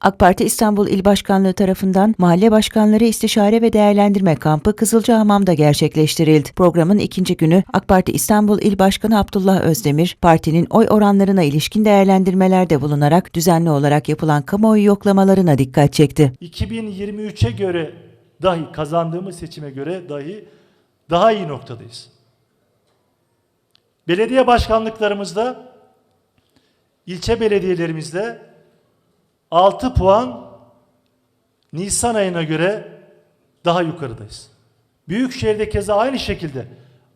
AK Parti İstanbul İl Başkanlığı tarafından Mahalle Başkanları İstişare ve Değerlendirme Kampı Kızılcahamam'da gerçekleştirildi. Programın ikinci günü AK Parti İstanbul İl Başkanı Abdullah Özdemir, partinin oy oranlarına ilişkin değerlendirmelerde bulunarak düzenli olarak yapılan kamuoyu yoklamalarına dikkat çekti. 2023'e göre dahi kazandığımız seçime göre dahi daha iyi noktadayız. Belediye başkanlıklarımızda ilçe belediyelerimizde 6 puan Nisan ayına göre daha yukarıdayız. Büyükşehir'de keza aynı şekilde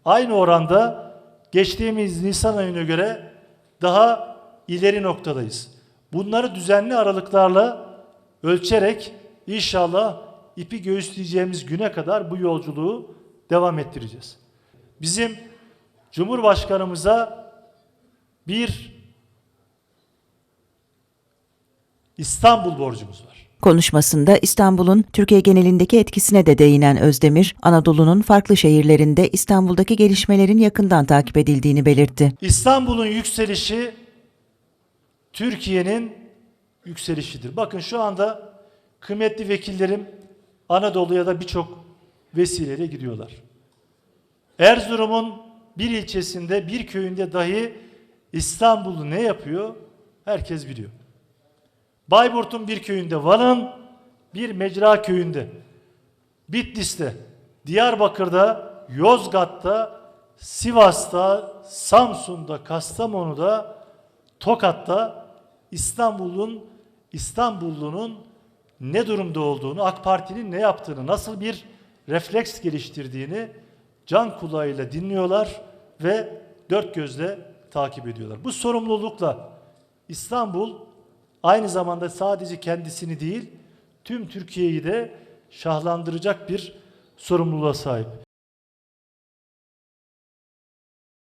aynı oranda geçtiğimiz Nisan ayına göre daha ileri noktadayız. Bunları düzenli aralıklarla ölçerek inşallah ipi göğüsleyeceğimiz güne kadar bu yolculuğu devam ettireceğiz. Bizim Cumhurbaşkanımıza bir İstanbul borcumuz var. Konuşmasında İstanbul'un Türkiye genelindeki etkisine de değinen Özdemir, Anadolu'nun farklı şehirlerinde İstanbul'daki gelişmelerin yakından takip edildiğini belirtti. İstanbul'un yükselişi Türkiye'nin yükselişidir. Bakın şu anda kıymetli vekillerim Anadolu'ya da birçok vesileyle gidiyorlar. Erzurum'un bir ilçesinde, bir köyünde dahi İstanbul'u ne yapıyor? Herkes biliyor. Bayburt'un bir köyünde, Van'ın bir mecra köyünde, Bitlis'te, Diyarbakır'da, Yozgat'ta, Sivas'ta, Samsun'da, Kastamonu'da, Tokat'ta İstanbul'un İstanbullunun ne durumda olduğunu, AK Parti'nin ne yaptığını, nasıl bir refleks geliştirdiğini can kulağıyla dinliyorlar ve dört gözle takip ediyorlar. Bu sorumlulukla İstanbul aynı zamanda sadece kendisini değil, tüm Türkiye'yi de şahlandıracak bir sorumluluğa sahip.